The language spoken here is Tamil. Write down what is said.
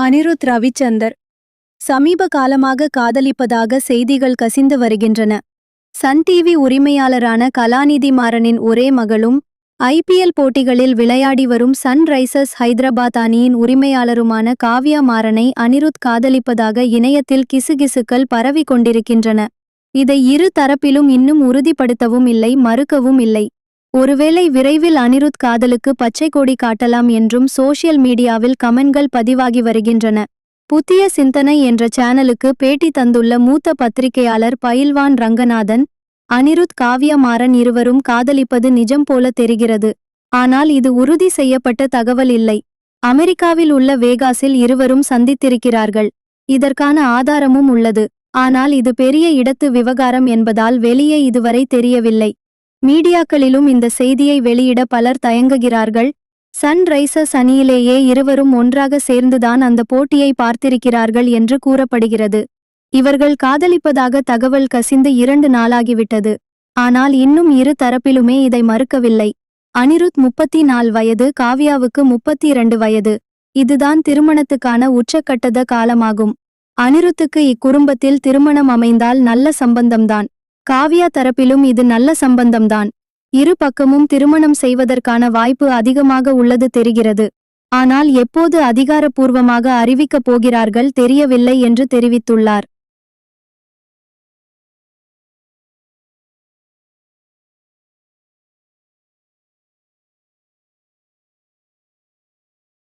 அனிருத் ரவிச்சந்தர் சமீப காலமாக காதலிப்பதாக செய்திகள் கசிந்து வருகின்றன. சன் டிவி உரிமையாளரான கலாநிதி மாறனின் ஒரே மகளும் ஐபிஎல் போட்டிகளில் விளையாடி வரும் சன்ரைசர்ஸ் ஹைதராபாத் அணியின் உரிமையாளருமான காவ்யா மாறனை அனிருத் காதலிப்பதாக இணையத்தில் கிசுகிசுக்கள் பரவிக் கொண்டிருக்கின்றன. இதை இரு தரப்பிலும் இன்னும் உறுதிப்படுத்தவும் இல்லை மறுக்கவும் இல்லை. ஒருவேளை விரைவில் அனிருத் காதலுக்கு பச்சை கொடி காட்டலாம் என்றும் சோஷியல் மீடியாவில் கமெண்ட்கள் பதிவாகி வருகின்றன. புதிய சிந்தனை என்ற சேனலுக்கு பேட்டி தந்துள்ள மூத்த பத்திரிகையாளர் பயில்வான் ரங்கநாதன் அனிருத் காவியமாறன் இருவரும் காதலிப்பது நிஜம் போல தெரிகிறது. ஆனால் இது உறுதி செய்யப்பட்ட தகவல் இல்லை. அமெரிக்காவில் உள்ள வேகாஸில் இருவரும் சந்தித்திருக்கிறார்கள். இதற்கான ஆதாரமும் உள்ளது. ஆனால் இது பெரிய இடத்து விவகாரம் என்பதால் வெளியே இதுவரை தெரியவில்லை. மீடியாக்களிலும் இந்த செய்தியை வெளியிட பலர் தயங்குகிறார்கள். சன்ரைசர்ஸ் அணியிலேயே இருவரும் ஒன்றாக சேர்ந்துதான் அந்த போட்டியை பார்த்திருக்கிறார்கள் என்று கூறப்படுகிறது. இவர்கள் காதலிப்பதாக தகவல் கசிந்து இரண்டு நாளாகிவிட்டது. ஆனால் இன்னும் இரு தரப்பிலுமே இதை மறுக்கவில்லை. அனிருத் முப்பத்தி நால் வயது காவ்யாவுக்கு முப்பத்தி இரண்டு வயது. இதுதான் திருமணத்துக்கான உச்சக்கட்டத காலமாகும். அனிருத்துக்கு இக்குடும்பத்தில் திருமணம் அமைந்தால் நல்ல சம்பந்தம்தான். காவ்யா தரப்பிலும் இது நல்ல சம்பந்தம்தான். இரு பக்கமும் திருமணம் செய்வதற்கான வாய்ப்பு அதிகமாக உள்ளது தெரிகிறது. ஆனால் எப்போது அதிகாரப்பூர்வமாக அறிவிக்கப் போகிறார்கள் தெரியவில்லை என்று தெரிவித்துள்ளார்.